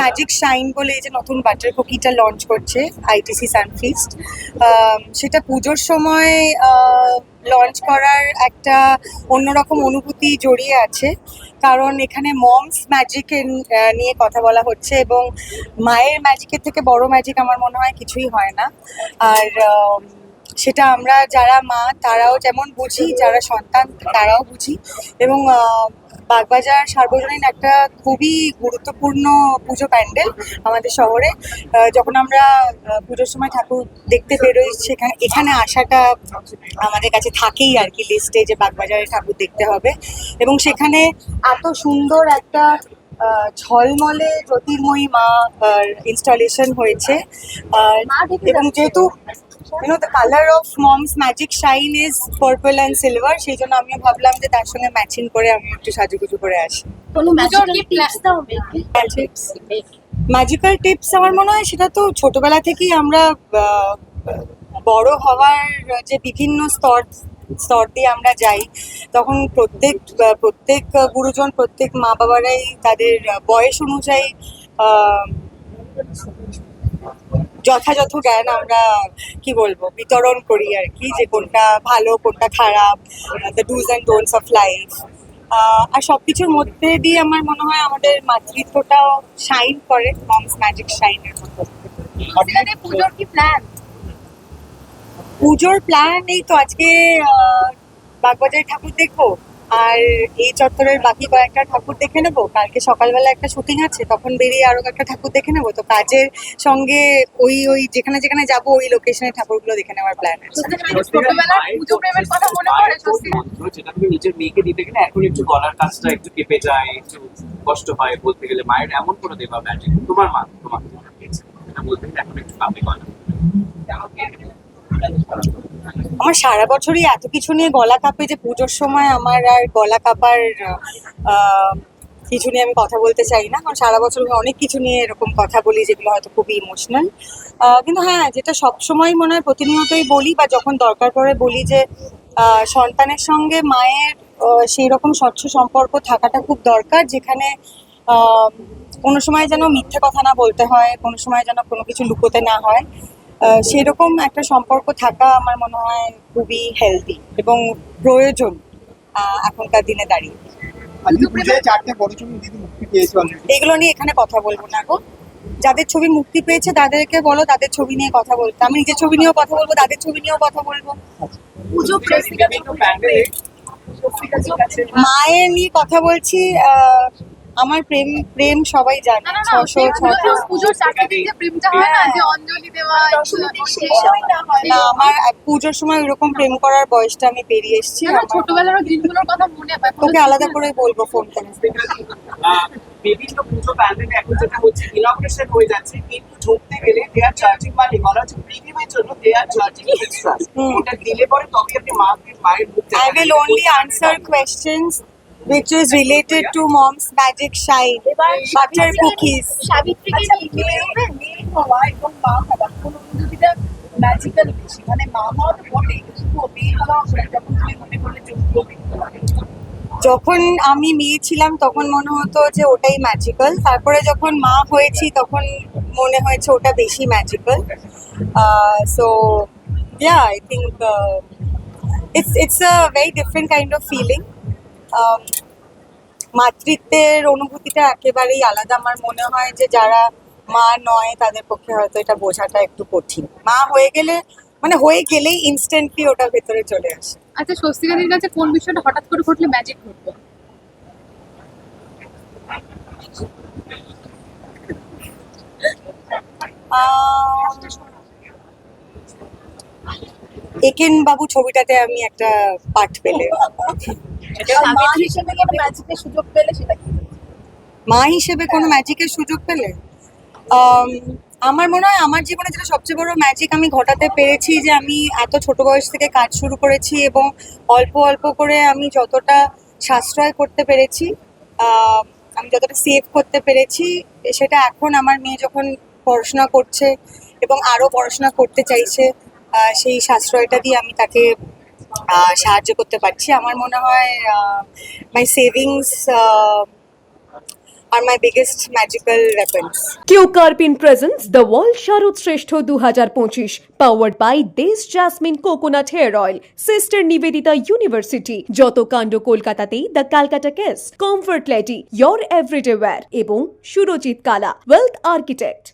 Magic shine বলে এই যে নতুন বাটার কুকিটা লঞ্চ করছে আইটিসি সানফিস্ট সেটা পুজোর সময় লঞ্চ করার একটা অন্যরকম অনুভূতি জড়িয়ে আছে। কারণ এখানে মমস ম্যাজিক নিয়ে কথা বলা হচ্ছে এবং মায়ের ম্যাজিকের থেকে বড় ম্যাজিক আমার মনে হয় কিছুই হয় না। আর সেটা আমরা যারা মা, তারাও যেমন বুঝি, যারা সন্তান, তারাও বুঝি। এবং বাগবাজার সার্বজনীন একটা খুবই গুরুত্বপূর্ণ পুজো প্যান্ডেল আমাদের শহরে। যখন আমরা পুজোর সময় ঠাকুর দেখতে বেরোই সেখানে এখানে আসাটা আমাদের কাছে থাকেই আর কি লিস্টে যে বাগবাজারে ঠাকুর দেখতে হবে। এবং সেখানে এত সুন্দর একটা ঝলমলে জ্যোতির্ময়ী মা ইনস্টলেশন হয়েছে। এবং যেহেতু you know the color of mom's magic shine is purple and silver. সেই জন্য আমিও ভাবলাম যে তার সঙ্গে ম্যাচিং করে আমি একটু সাজুগুজু করে আসি। কোনো ম্যাজিক্যাল টিপস দাও ম্যাজিক্যাল টিপস আমার মনে হয় সেটা তো ছোটবেলা থেকেই আমরা বড় হওয়ার যে বিভিন্ন স্তর স্তর দিয়ে আমরা যাই তখন প্রত্যেক প্রত্যেক গুরুজন প্রত্যেক মা বাবারাই তাদের বয়স অনুযায়ী আহ, যথাযথ জ্ঞান আমরা কি বলব বিতরণ করি আর কি যে কোনটা ভালো কোনটা খারাপ the dos and don'ts of life আর সব কিছুর মধ্যে দিয়ে আমার মনে হয় আমাদের মাতৃত্বটাও শাইন করে মমস ম্যাজিক শাইনের মতো পুজোর কি প্ল্যান পুজোর প্ল্যান এই তো আজকে আহ, বাগবাজারে ঠাকুর দেখব। আর এই চত্বরের বাকি কয়েকটা ঠাকুর দেখে নেব। কালকে সকালবেলা একটা শুটিং আছে তখন বেরিয়ে আরও একটা ঠাকুর দেখে নেব। তো কাজের সঙ্গে ওই ওই যেখানে যেখানে যাব ওই লোকেশনে ঠাকুরগুলো দেখে নেওয়ার প্ল্যান আছে। মনে যেটা তুমি নিজের মেয়েকে দিতে গেলে এখন একটু গলার কাজটা একটু কেঁপে যায় একটু কষ্ট হয় বলতে গেলে। মায়ের এমন কোনো দেবা ম্যাজিক তোমার মা তোমার এটা বলতে গেলে এখন একটু কাঁপে গলা। আমার সারা বছরই এত কিছু নিয়ে গলা কাঁপে যে পুজোর সময় আমার আর গলা কাঁপার কিছু নিয়ে আমি কথা বলতে চাই না, কারণ সারা বছর আমি অনেক কিছু নিয়ে এরকম কথা বলি যেগুলো হয়তো খুবই ইমোশনাল কিন্তু হ্যাঁ যেটা সবসময় মনে হয় প্রতিনিয়তই বলি বা যখন দরকার পড়ে বলি যে সন্তানের সঙ্গে মায়ের সেই রকম স্বচ্ছ সম্পর্ক থাকাটা খুব দরকার, যেখানে কোনো সময় যেন মিথ্যে কথা না বলতে হয়, কোনো সময় যেন কোনো কিছু লুকোতে না হয়। সেরকম একটা সম্পর্ক থাকা আমার মনে হয় খুবই হেলদি এবং প্রয়োজন এখনকার দিনে দাঁড়িয়ে। এগুলো নিয়ে এখানে কথা বলব না গো। যাদের ছবি মুক্তি পেয়েছে তাদেরকে বলো তাদের ছবি নিয়ে কথা বলতে আমি নিজের ছবি নিয়েও কথা বলব তাদের ছবি নিয়েও কথা বলব। মায়ের নিয়ে কথা বলছি আহ, আমার প্রেম প্রেম সবাই জানে। ছশো ছশো। পুজোর প্রেমটা হয় না যে অঞ্জলি দেওয়া সময় না আমার পুজোর সময় ওরকম প্রেম করার বয়সটা আমি পেরিয়ে এসেছি ছোটবেলার দিনগুলোর কথা মনে হয় তোকে আলাদা করে বলব ফোন করে। বিভিন্ন পুজো প্যান্ডেলে এখন যেটা হচ্ছে ইনগ্রেশন হয়ে যাচ্ছে কিন্তু ঢুকতে গেলে দে আর চার্জিং মানে বলা হচ্ছে প্রিমিয়ামের জন্য দে আর চার্জিং এক্সট্রা ওটা দিলে পরে তবে আপনি মাকে মায়ের মুখ I will only answer questions which is related to mom's magic shine, butter cookies. Magical বেশি। মানে মা তো বটে কিন্তু মেয়ে হওয়া যখন তুমি মনে করলে যোগ্য যখন আমি মেয়ে ছিলাম তখন মনে হতো যে ওটাই ম্যাজিক্যাল তারপরে যখন মা হয়েছি তখন মনে হয়েছে ওটা বেশি magical so yeah I think it's it's a very different kind of feeling মাতৃত্বের অনুভূতিটা একেবারেই আলাদা। আমার মনে হয় যে যারা মা নয় তাদের পক্ষে হয়তো এটা বোঝাটা একটু কঠিন। মা হয়ে গেলে মানে হয়ে গেলেই ইনস্ট্যান্টলি ওটা ভেতরে চলে আসে। আচ্ছা স্বস্তিকাদের কাছে কোন বিষয়টা হঠাৎ করে ঘটলে ম্যাজিক ঘটবে? একেন বাবু ছবিটাতে আমি একটা পাঠ পেলে। মা হিসেবে কোনো ম্যাজিকের সুযোগ পেলে সেটা কি? মা হিসেবে কোনো ম্যাজিকের সুযোগ পেলে? আমার মনে হয় আমার জীবনে যেটা সবচেয়ে বড় ম্যাজিক আমি ঘটাতে পেরেছি যে আমি এত ছোট বয়স থেকে কাজ শুরু করেছি এবং অল্প অল্প করে আমি যতটা সাশ্রয় করতে পেরেছি আমি যতটা সেভ করতে পেরেছি সেটা এখন আমার মেয়ে যখন পড়াশোনা করছে এবং আরও পড়াশোনা করতে চাইছে সেই সাশ্রয়টা দিয়ে আমি তাকে সাহায্য করতে পারছি আমার মনে হয় my savings are my biggest magical weapons. Keo Karpin presents the world শারদ শ্রেষ্ঠ দু হাজার পঁচিশ পাওয়ার্ড বাই দেশ jasmine coconut hair oil sister Nivedita university যত কাণ্ড কলকাতাতেই the Calcutta case comfort lady your everyday wear এবং সুরজিৎ কালা ওয়েলথ আর্কিটেক্ট